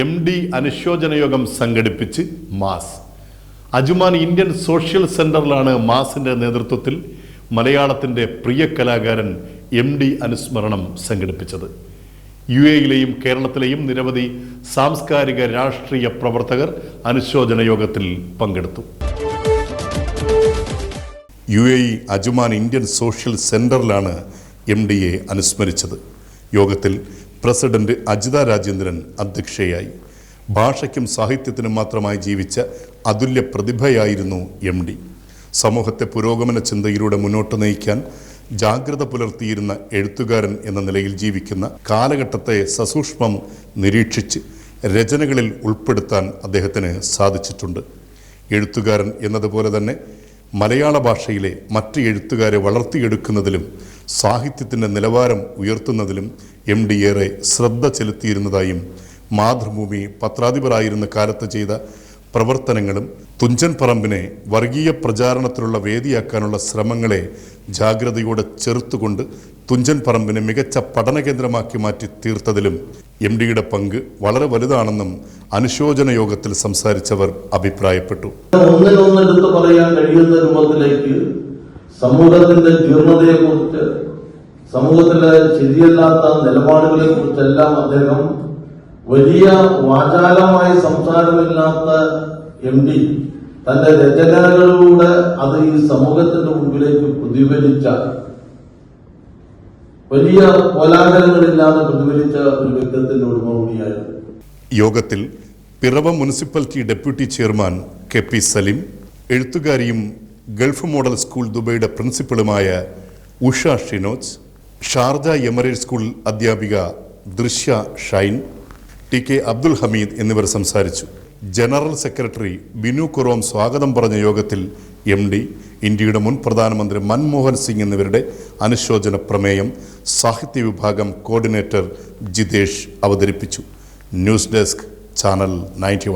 M D അനുശോചന യോഗം സംഘടിപ്പിച്ച് മാസ്. അജുമാൻ ഇന്ത്യൻ സോഷ്യൽ സെന്ററിലാണ് മാസിന്റെ നേതൃത്വത്തിൽ മലയാളത്തിന്റെ പ്രിയ കലാകാരൻ എം ഡി അനുസ്മരണം സംഘടിപ്പിച്ചത്. യു എയിലെയും കേരളത്തിലെയും നിരവധി സാംസ്കാരിക രാഷ്ട്രീയ പ്രവർത്തകർ അനുശോചന യോഗത്തിൽ പങ്കെടുത്തു. U A Ajman Indian Social സെന്ററിലാണ് M D A അനുസ്മരിച്ചത്. യോഗത്തിൽ പ്രസിഡന്റ് അജിത രാജേന്ദ്രൻ അധ്യക്ഷയായി. ഭാഷയ്ക്കും സാഹിത്യത്തിനും മാത്രമായി ജീവിച്ച അതുല്യ പ്രതിഭയായിരുന്നു എം ഡി. സമൂഹത്തെ പുരോഗമന ചിന്തയിലൂടെ മുന്നോട്ട് നയിക്കാൻ ജാഗ്രത പുലർത്തിയിരുന്ന എഴുത്തുകാരൻ എന്ന നിലയിൽ ജീവിക്കുന്ന കാലഘട്ടത്തെ സസൂക്ഷ്മം നിരീക്ഷിച്ച് രചനകളിൽ ഉൾപ്പെടുത്താൻ അദ്ദേഹത്തിന് സാധിച്ചിട്ടുണ്ട്. എഴുത്തുകാരൻ എന്നതുപോലെ തന്നെ മലയാള ഭാഷയിലെ മറ്റ് എഴുത്തുകാരെ വളർത്തിയെടുക്കുന്നതിലും സാഹിത്യത്തിന്റെ നിലവാരം ഉയർത്തുന്നതിലും എം ഡി ഏറെ ശ്രദ്ധ ചെലുത്തിയിരുന്നതായും മാതൃഭൂമി പത്രാധിപരായിരുന്ന കാലത്ത് ചെയ്ത പ്രവർത്തനങ്ങളും തുഞ്ചൻ പറമ്പിനെ വർഗീയ പ്രചാരണത്തിലുള്ള വേദിയാക്കാനുള്ള ശ്രമങ്ങളെ ജാഗ്രതയോടെ ചെറുത്തുകൊണ്ട് തുഞ്ചൻ പറമ്പിനെ മികച്ച പഠന കേന്ദ്രമാക്കി മാറ്റി തീർത്തതിലും എം ഡിയുടെ പങ്ക് വളരെ വലുതാണെന്നും അനുശോചന യോഗത്തിൽ സംസാരിച്ചവർ അഭിപ്രായപ്പെട്ടു. ഒന്നിനൊന്നെടുത്ത് പറയാൻ കഴിയുന്ന രൂപത്തിലേക്ക് സമൂഹത്തിന്റെ ജീർണതയെ കുറിച്ച് സമൂഹത്തിലെ ശരിയല്ലാത്ത നിലപാടുകളെ കുറിച്ചെല്ലാം അദ്ദേഹം വലിയ വാചാലമായ സംസാരമില്ലാത്ത എം ഡി തന്റെ രചനകളിലൂടെ അത് ഈ സമൂഹത്തിന്റെ മുമ്പിലേക്ക് പ്രതിഫലിച്ച വലിയ കോലാഹലങ്ങളില്ലാതെ പ്രതിഫലിച്ച ഒരു വ്യക്തിത്വത്തിന്റെ ഉടമ കൂടിയായിരുന്നു. യോഗത്തിൽ പിറവ municipality deputy chairman K P Salim എഴുത്തുകാരിയും Gulf model school ദുബൈയുടെ പ്രിൻസിപ്പളുമായ Usha Shinoj Sharjah Emirate School അധ്യാപിക ദൃശ്യ ഷൈൻ ടി കെ അബ്ദുൽ ഹമീദ് എന്നിവർ സംസാരിച്ചു. ജനറൽ സെക്രട്ടറി ബിനു കുറോം സ്വാഗതം പറഞ്ഞ യോഗത്തിൽ എം ഡി ഇന്ത്യയുടെ മുൻ പ്രധാനമന്ത്രി മൻമോഹൻ സിംഗ് എന്നിവരുടെ അനുശോചന പ്രമേയം സാഹിത്യ വിഭാഗം കോർഡിനേറ്റർ ജിതേഷ് അവതരിപ്പിച്ചു. News desk channel ninety